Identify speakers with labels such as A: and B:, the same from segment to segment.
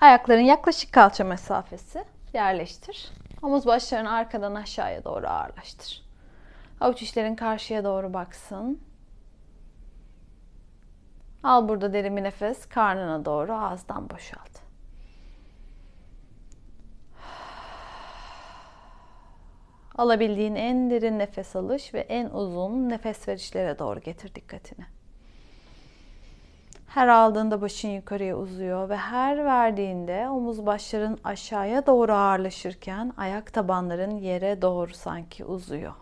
A: Ayakların yaklaşık kalça mesafesi yerleştir. Omuz başlarını arkadan aşağıya doğru ağırlaştır. Avuç içlerin karşıya doğru baksın. Al burada derin bir nefes. Karnına doğru ağızdan boşalt. Alabildiğin en derin nefes alış ve en uzun nefes verişlere doğru getir dikkatini. Her aldığında başın yukarıya uzuyor ve her verdiğinde omuz başların aşağıya doğru ağırlaşırken ayak tabanların yere doğru sanki uzuyor.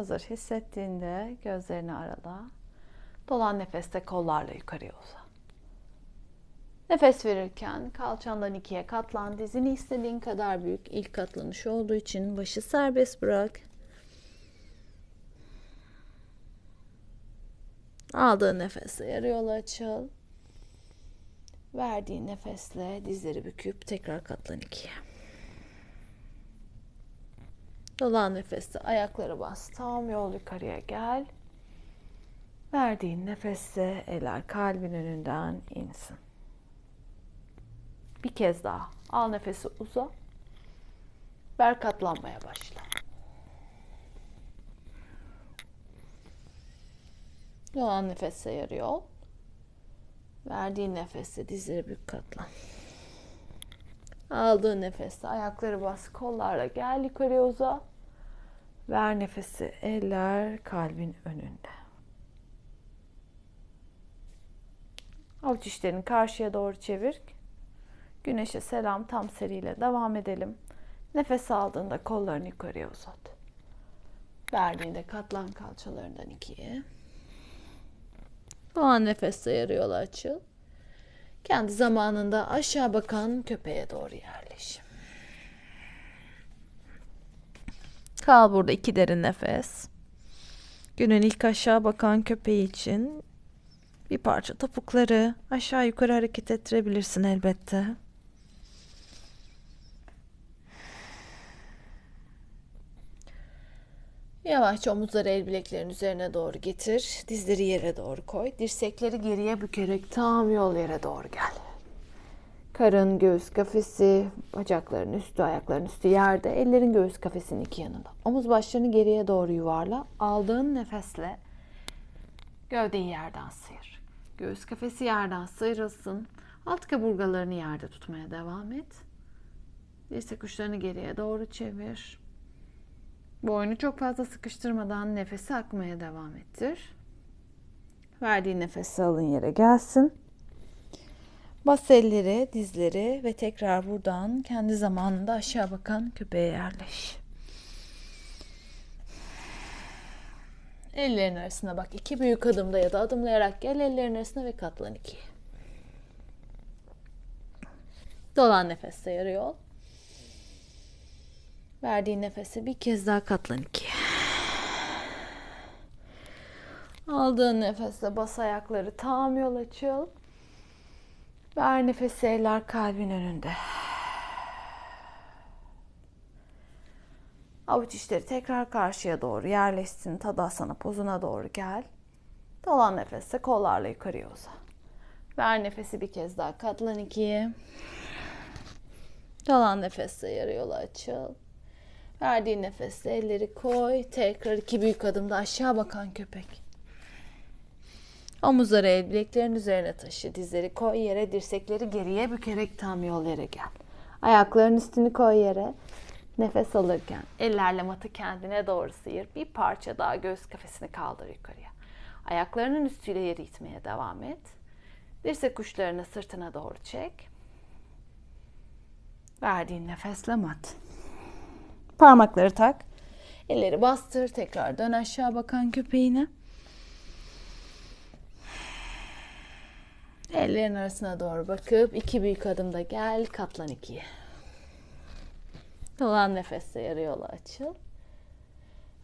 A: Hazır hissettiğinde gözlerini arala. Dolan nefeste kollarla yukarıya uza. Nefes verirken kalçandan ikiye katlan. Dizini istediğin kadar büyük. İlk katlanış olduğu için başı serbest bırak. Aldığın nefesle yarı yola açıl. Verdiğin nefesle dizleri büküp tekrar katlan ikiye. Dolan nefeste ayakları bas. Tam yol yukarıya gel. Verdiğin nefeste eller kalbin önünden insin. Bir kez daha. Al nefesi uza. Ver katlanmaya başla. Dolan nefeste yarı yol. Verdiğin nefeste dizleri bük katlan. Aldığın nefeste ayakları bas. Kollarla gel yukarıya uza. Ver nefesi eller kalbin önünde. Avuç içlerini karşıya doğru çevir. Güneşe selam tam seriyle devam edelim. Nefes aldığında kollarını yukarıya uzat. Verdiğinde katlan kalçalarından ikiye. Bu an nefeste yarı açıl. Kendi zamanında aşağı bakan köpeğe doğru yerleş. Kal burada iki derin nefes. Günün ilk aşağı bakan köpeği için bir parça topukları aşağı yukarı hareket ettirebilirsin elbette. Yavaşça omuzları el bileklerin üzerine doğru getir. Dizleri yere doğru koy. Dirsekleri geriye bükerek tam yol yere doğru gel. Karın, göğüs kafesi, bacakların üstü, ayakların üstü yerde. Ellerin göğüs kafesinin iki yanında. Omuz başlarını geriye doğru yuvarla. Aldığın nefesle gövdeyi yerden sıyır. Göğüs kafesi yerden sıyrılsın. Alt kaburgalarını yerde tutmaya devam et. Dirsek uçlarını geriye doğru çevir. Boynu çok fazla sıkıştırmadan nefesi akmaya devam ettir. Verdiğin nefesi alın yere gelsin. Bas elleri, dizleri ve tekrar buradan kendi zamanında aşağı bakan köpeğe yerleş. Ellerin arasına bak. iki büyük adımda ya da adımlayarak gel ellerin arasına ve katlan iki. Dolan nefeste yarı yol. Verdiğin nefese bir kez daha katlan iki. Aldığın nefesle bas ayakları tam yol açıl. Ver nefesi eller kalbin önünde. Avuç içleri tekrar karşıya doğru yerleşsin. Tadasana pozuna doğru gel. Dolan nefesle kollarla yukarıya uza. Ver nefesi bir kez daha katlan ikiye. Dolan nefesle yarı yola açıl. Verdiğin nefesle elleri koy. Tekrar iki büyük adımda aşağı bakan köpek. Omuzları el üzerine taşı. Dizleri koy yere. Dirsekleri geriye bükerek tam yol yere gel. Ayakların üstünü koy yere. Nefes alırken ellerle matı kendine doğru sıyır. Bir parça daha göğüs kafesini kaldır yukarıya. Ayaklarının üstüyle yeri itmeye devam et. Dirsek uçlarını sırtına doğru çek. Verdiğin nefesle mat. Parmakları tak. Elleri bastır. Tekrar dön aşağı bakan köpeğine. Ellerin arasına doğru bakıp iki büyük adımda gel. Katlan ikiye. Dolan nefesle yarı yola açıl.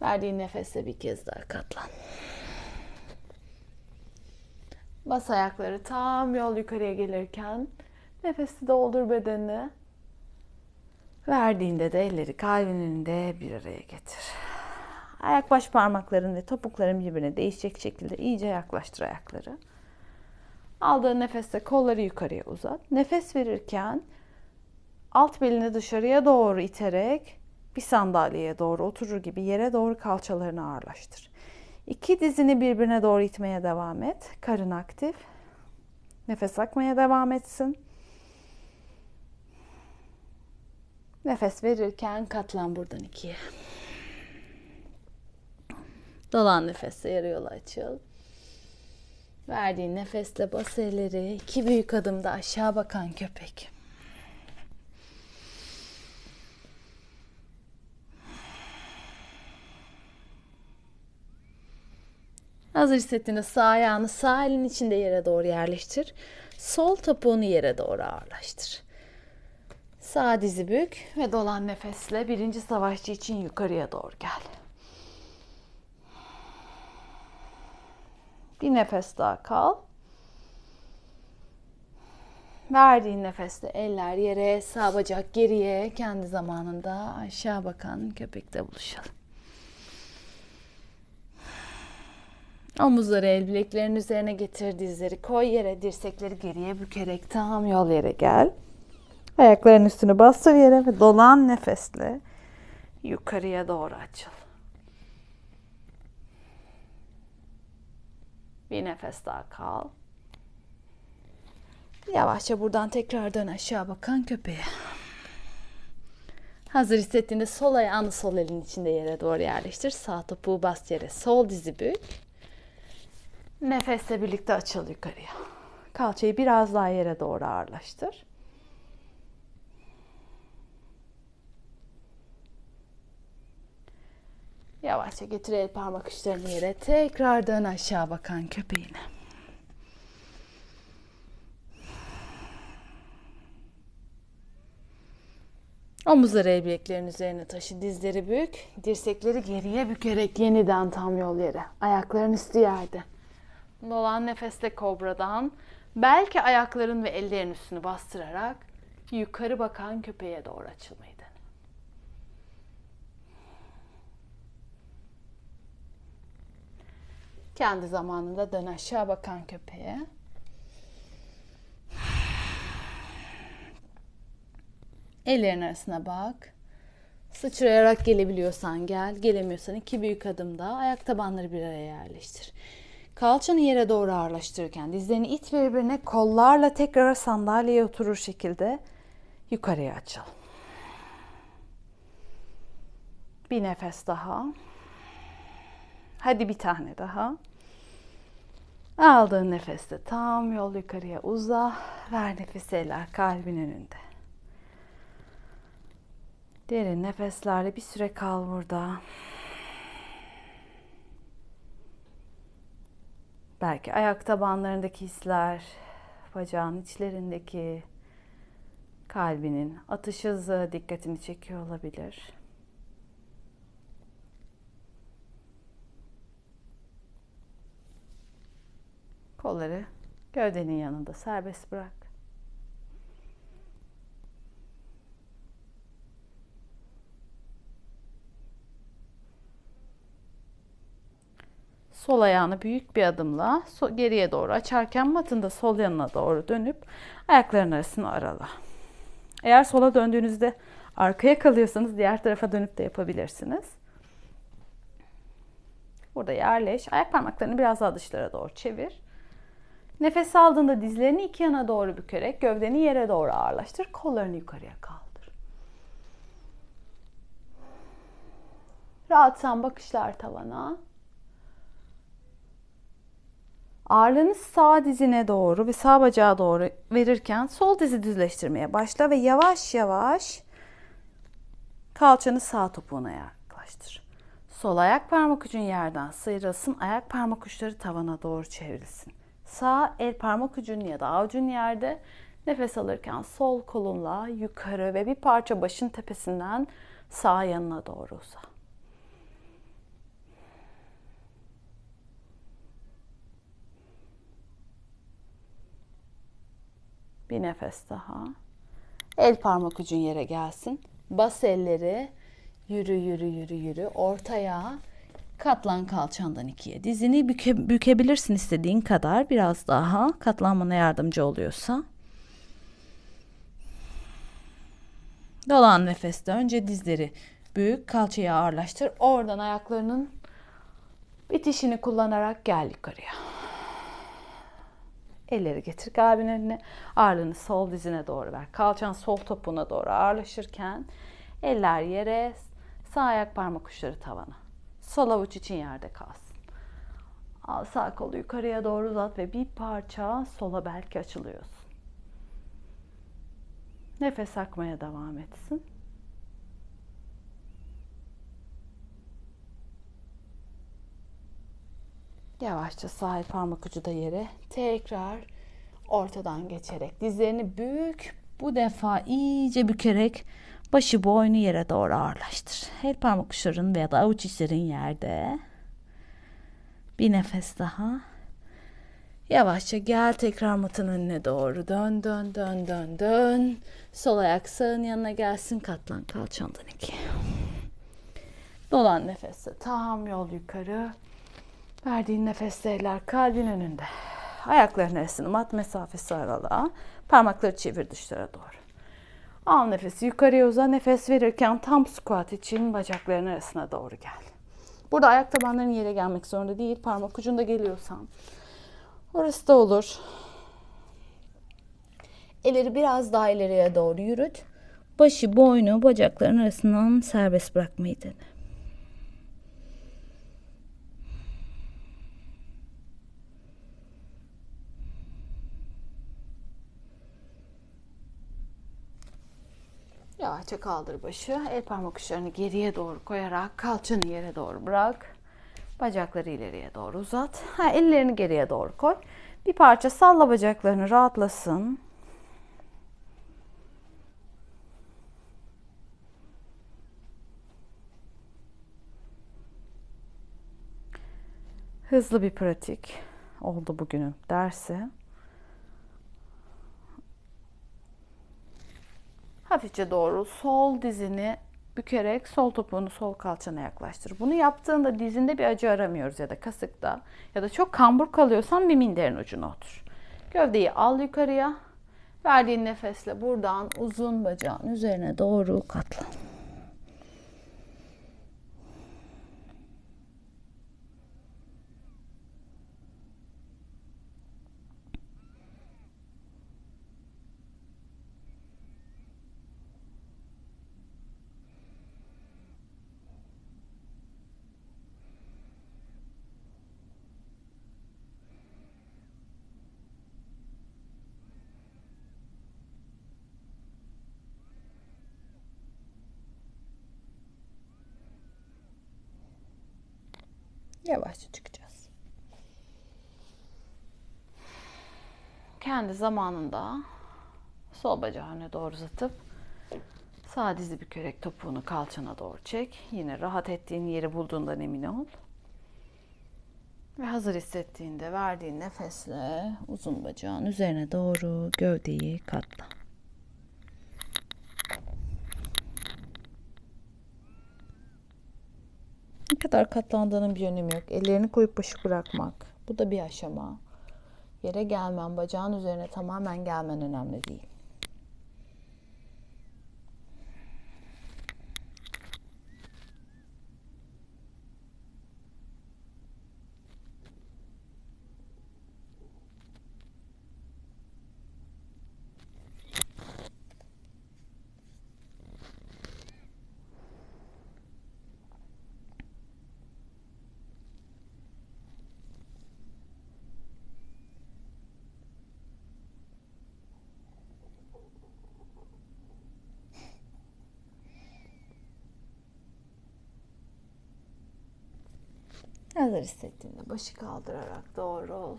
A: Verdiğin nefesle bir kez daha katlan. Bas ayakları tam yol yukarıya gelirken nefesi doldur bedenini. Verdiğinde de elleri kalbin önünde bir araya getir. Ayak baş parmakların ve topukların birbirine değişecek şekilde iyice yaklaştır ayakları. Aldığın nefeste kolları yukarıya uzat. Nefes verirken alt belini dışarıya doğru iterek bir sandalyeye doğru oturur gibi yere doğru kalçalarını ağırlaştır. İki dizini birbirine doğru itmeye devam et. Karın aktif. Nefes akmaya devam etsin. Nefes verirken katlan buradan ikiye. Dolan nefesle yarı yola açıl. Verdiğin nefesle bas elleri. iki büyük adımda aşağı bakan köpek. Hazır hissettiğinde sağ ayağını sağ elin içinde yere doğru yerleştir. Sol topuğunu yere doğru ağırlaştır. Sağ dizi bük ve dolan nefesle birinci savaşçı için yukarıya doğru gel. Bir nefes daha kal. Verdiğin nefeste eller yere, sağ bacak geriye, kendi zamanında aşağı bakan köpekte buluşalım. Omuzları el bileklerin üzerine getir, dizleri koy yere, dirsekleri geriye bükerek tam yol yere gel. Ayakların üstünü bastır yere ve dolan nefesle yukarıya doğru açıl. Bir nefes daha kal. Yavaşça buradan tekrar dön aşağı bakan köpeğe. Hazır hissettiğinde sol ayağını sol elin içinde yere doğru yerleştir. Sağ topuğu bas yere. Sol dizi bük. Nefesle birlikte açıl yukarıya. Kalçayı biraz daha yere doğru ağırlaştır. Yavaşça getir el parmak uçlarını yere. Tekrar dön aşağı bakan köpeğine. Omuzları el bileklerin üzerine taşı, dizleri bük, dirsekleri geriye bükerek yeniden tam yol yere. Ayakların üstü yerde. Dolan nefesle kobradan belki ayakların ve ellerin üstünü bastırarak yukarı bakan köpeğe doğru açılmayı dene. Kendi zamanında dön aşağı bakan köpeğe. Ellerin arasına bak. Sıçrayarak gelebiliyorsan gel, gelemiyorsan iki büyük adım daha ayak tabanları bir araya yerleştir. Kalçanı yere doğru ağırlaştırırken dizlerini it birbirine kollarla tekrar sandalyeye oturur şekilde yukarıya açıl. Bir nefes daha. Hadi bir tane daha. Aldığın nefeste tam yol yukarıya uza. Ver nefes eller kalbin önünde. Derin nefeslerle bir süre kal burada. Belki ayak tabanlarındaki hisler, bacağın içlerindeki kalbinin atış hızı dikkatini çekiyor olabilir. Kolları gövdenin yanında serbest bırak. Sol ayağını büyük bir adımla geriye doğru açarken matında sol yanına doğru dönüp ayakların arasını arala. Eğer sola döndüğünüzde arkaya kalıyorsanız diğer tarafa dönüp de yapabilirsiniz. Burada yerleş. Ayak parmaklarını biraz daha dışlara doğru çevir. Nefes aldığında dizlerini iki yana doğru bükerek gövdeni yere doğru ağırlaştır. Kollarını yukarıya kaldır. Rahatsan bakışlar tavana. Ağırlığını sağ dizine doğru ve sağ bacağa doğru verirken sol dizi düzleştirmeye başla ve yavaş yavaş kalçanı sağ topuğuna yaklaştır. Sol ayak parmak ucun yerden sıyrılsın, ayak parmak uçları tavana doğru çevrilsin. Sağ el parmak ucun ya da avucun yerde nefes alırken sol kolunla yukarı ve bir parça başın tepesinden sağ yanına doğru uza.
B: Bir nefes daha. El parmak ucun yere gelsin. Bas elleri. Yürü yürü yürü yürü. Ortaya. Katlan kalçandan ikiye. Dizini büke, bükebilirsin istediğin kadar. Biraz daha katlanmana yardımcı oluyorsa. Dolan nefeste önce dizleri büyük kalçayı ağırlaştır. Oradan ayaklarının bitişini kullanarak gel yukarıya. Elleri getir kalbin önüne. Ağırlığını sol dizine doğru ver. Kalçan sol topuğuna doğru ağırlaşırken eller yere, sağ ayak parmak uçları tavana. Sol avuç için yerde kalsın. Al sağ kolu yukarıya doğru uzat ve bir parça sola belki açılıyorsun. Nefes akmaya devam etsin. Yavaşça sağ el parmak ucu da yere. Tekrar ortadan geçerek dizlerini bük. Bu defa iyice bükerek başı boynu yere doğru ağırlaştır. El parmak uçların veya da avuç içlerin yerde. Bir nefes daha. Yavaşça gel tekrar matın önüne doğru. Dön dön dön dön dön. Sol ayak sağın yanına gelsin. Katlan kalçandan iki. Dolan nefesle tam yol yukarı. Verdiğin nefesle eller kalbin önünde. Ayakların arasını mat mesafesi aralığa. Parmakları çevir dışlara doğru. Al nefesi yukarıya uza. Nefes verirken tam squat için bacakların arasına doğru gel. Burada ayak tabanların yere gelmek zorunda değil. Parmak ucunda geliyorsan. Orası da olur. Elleri biraz daha ileriye doğru yürüt. Başı, boynu, bacakların arasından serbest bırakmayı dene. Yavaşça kaldır başı. El parmak uçlarını geriye doğru koyarak kalçanı yere doğru bırak. Bacakları ileriye doğru uzat. Ha, ellerini geriye doğru koy. Bir parça salla bacaklarını rahatlasın. Hızlı bir pratik oldu bugünün dersi. Hafifçe doğru sol dizini bükerek sol topuğunu sol kalçana yaklaştır. Bunu yaptığında dizinde bir acı aramıyoruz ya da kasıkta ya da çok kambur kalıyorsan bir minderin ucuna otur. Gövdeyi al yukarıya. Verdiğin nefesle buradan uzun bacağın üzerine doğru katlan. Yavaşça çıkacağız. Kendi zamanında sol bacağını doğru uzatıp sağ dizi bükerek topuğunu kalçana doğru çek. Yine rahat ettiğin yeri bulduğundan emin ol. Ve hazır hissettiğinde verdiğin nefesle uzun bacağın üzerine doğru gövdeyi katla. Kadar katlandığının bir önemi yok. Ellerini koyup başı bırakmak. Bu da bir aşama. Yere gelmen, bacağın üzerine tamamen gelmen önemli değil. Hazır hissettiğinde başı kaldırarak doğru ol.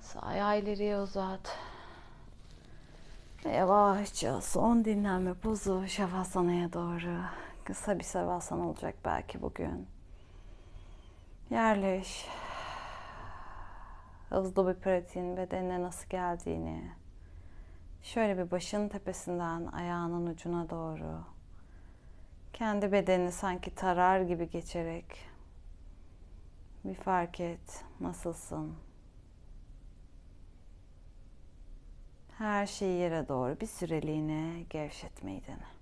B: Sağ ayağı ileriye uzat. Ve yavaşça son dinlenme pozu şavasanaya doğru. Kısa bir savasana olacak belki bugün. Yerleş. Hızlı bir pratiğin bedenine nasıl geldiğini, Şöyle bir başın tepesinden ayağının ucuna doğru kendi bedenini sanki tarar gibi geçerek bir fark et nasılsın. Her şeyi yere doğru bir süreliğine gevşetmeyi dene.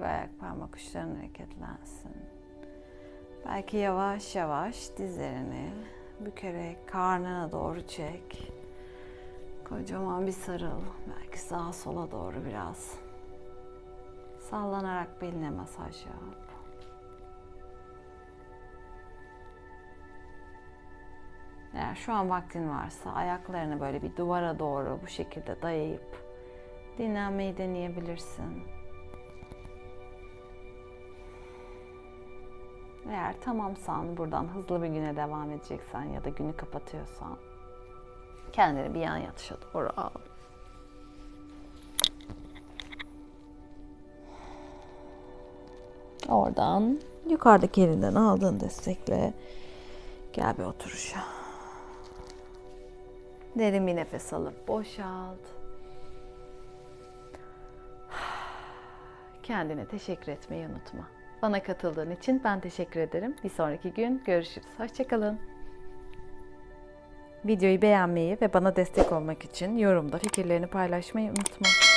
B: Ve ayak parmak uçların hareketlensin. Belki yavaş yavaş dizlerini bükerek karnına doğru çek. Kocaman bir sarıl. Belki sağa sola doğru biraz. Sallanarak beline masaj yap. Eğer şu an vaktin varsa ayaklarını böyle bir duvara doğru bu şekilde dayayıp dinlenmeyi deneyebilirsin. Eğer tamamsan buradan hızlı bir güne devam edeceksen ya da günü kapatıyorsan kendini bir yan yatışa doğru al. Oradan yukarıdaki elinden aldığın destekle gel bir oturuşa. Derin bir nefes alıp boşalt. Kendine teşekkür etmeyi unutma. Bana katıldığın için ben teşekkür ederim. Bir sonraki gün görüşürüz. Hoşçakalın. Videoyu beğenmeyi ve bana destek olmak için yorumda fikirlerini paylaşmayı unutma.